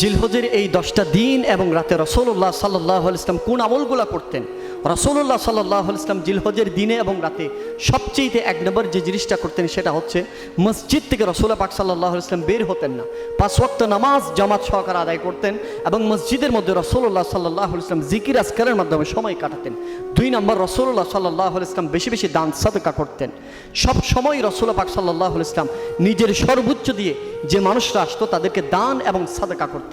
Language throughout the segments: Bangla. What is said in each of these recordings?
জিলহজের এই দশটা দিন এবং রাতে রসুল্লাহ সাল্লাহ ইসলাম কোন আমলগুলো করতেন? রসুল্লাহ সাল্লাহ ইসলাম জিলহজের দিনে এবং রাতে সবচেয়ে এক নম্বর যে জিনিসটা করতেন সেটা হচ্ছে মসজিদ থেকে রসুল্লাহ পাক সাল্লাহ ইসলাম বের হতেন না। পাঁচ ওয়াক্ত নামাজ জামাত সহকারে আদায় করতেন এবং মসজিদের মধ্যে রসুল্লাহ সাল্লাহ ইসলাম জিকির আসকারের মাধ্যমে সময় কাটাতেন। দুই নম্বর রসুল্লাহ সাল্লাহ ইসলাম বেশি বেশি দান সাদকা করতেন। সব সময় রসুল্লাহ পাক সাল্লাহ ইসলাম নিজের সর্বোচ্চ দিয়ে যে মানুষরা আসতো তাদেরকে দান এবং সাদকা করতেন।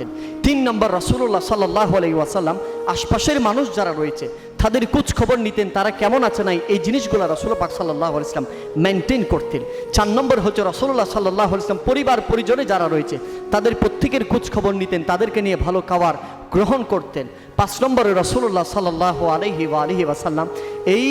তিন নম্বর রসুল্লাহ সাল্লাহ আলাই ওয়াসাল্লাম, আশপাশের মানুষ যারা রয়েছে, তাদের কুচ খবর নিতেন, তারা কেমন আছে নাই, এই জিনিসগুলো রসুল পাক সাল্লাহ ইসলাম মেনটেন করতেন। চার নম্বর হচ্ছে রসুল্লাহ সাল্লাহ ইসলাম পরিবার, পরিজনে যারা রয়েছে, তাদের প্রত্যেকের কুচ খবর নিতেন, তাদেরকে নিয়ে ভালো খাবার গ্রহণ করতেন। পাঁচ নম্বরে রসুল্লাহ সাল্লাহ আলহি আলহি ওয়াসাল্লাম এই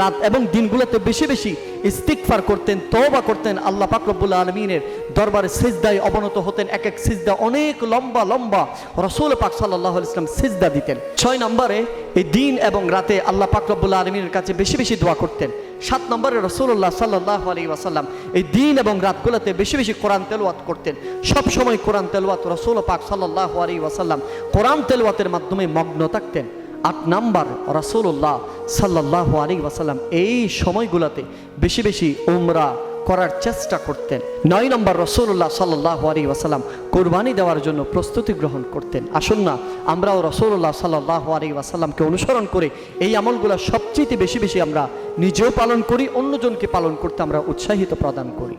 রাত এবং দিনগুলোতে বেশি বেশি ইস্তিকফার করতেন, তওবা করতেন আল্লাহ পাক রব্বুল আলমিনের দরবারে সিজদায় অবনত হতেন। এক এক সিজদা অনেক লম্বা লম্বা। রসুল পাক সাল্লাহ ইসলাম সিজদা দিতেন। ছয় নম্বরে এই দিন এবং রাতে আল্লাহ পাক রব্বুল আলমিনের কাছে বেশি বেশি দোয়া করতেন। সাত নম্বরে রসুল্লাহ সাল্লাহ আলী ওয়াসাল্লাম এই দিন এবং রাতগুলোতে বেশি বেশি কোরআন তেলওয়াত করতেন। সব সময় কোরআন তেলওয়াত রসুল পাক সাল্লাহ আলী ওয়াসাল্লাম কোরআন তেলওয়াতের মাধ্যমে মগ্ন থাকতেন। আট নাম্বার রসুল্লাহ সাল্লাহ আলী ওয়াসাল্লাম এই সময়গুলোতে বেশি বেশি উমরা করার চেষ্টা করতেন। নয় নম্বর রসুল্লাহ সাল্লাহ আলী ওয়াসাল্লাম কোরবানি দেওয়ার জন্য প্রস্তুতি গ্রহণ করতেন। আসুন না, আমরাও রসুল্লাহ সাল্লাহ আলী ওয়াসাল্লামকে অনুসরণ করে এই আমলগুলো সবচেয়ে বেশি বেশি আমরা নিজেও পালন করি, অন্যজনকে পালন করতে আমরা উৎসাহিত প্রদান করি।